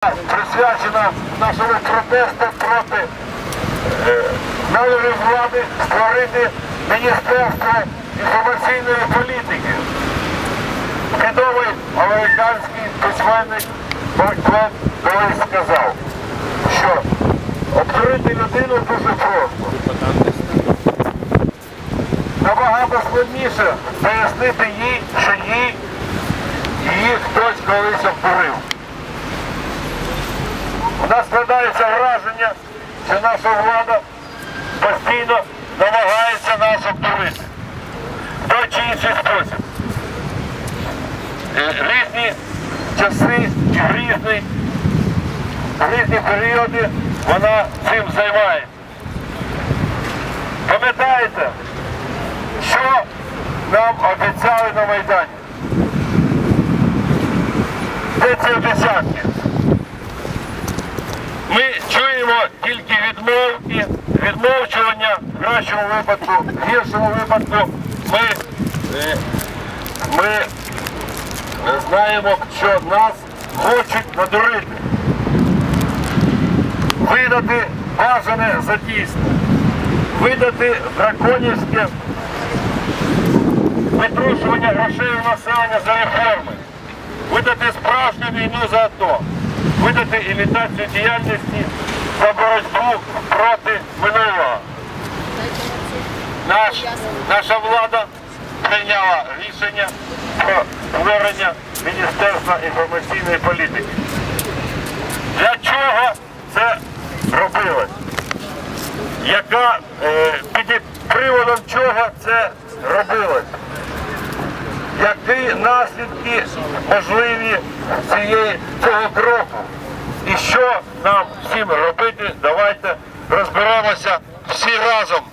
присвячена нашому протесту проти е, намірів влади створити Міністерство інформаційної політики. Відомий американський письменник Марк Твен колись сказав, що обдурити людину дуже просто. Набагато складніше пояснити їй, що їй її хтось колись обдурив. У нас складається враження, що наша влада постійно намагається нас обдурити в той чи інший спосіб. Е, Різні часи різні, різні періоди вона цим займається. Пам'ятаєте, що нам обіцяли на Майдані? Де ці обіцянки? Ми чуємо тільки відмовки, відмовчування в кращому випадку, в гіршому випадку. Ми, е, ми е, знаємо, що нас хочуть надурити. Видати бажане за дійсне, видати драконівське витрушування грошей населення за реформи, видати справжню війну за АТО, видати імітацію діяльності за боротьбу проти минулого. Наш, наша влада прийняла рішення про створення Міністерства інформаційної політики. Для чого це робилось? Яка е, під приводом чого це робилось? Які наслідки можливі цієї цього кроку? І що нам всім робити? Давайте розберемося всі разом.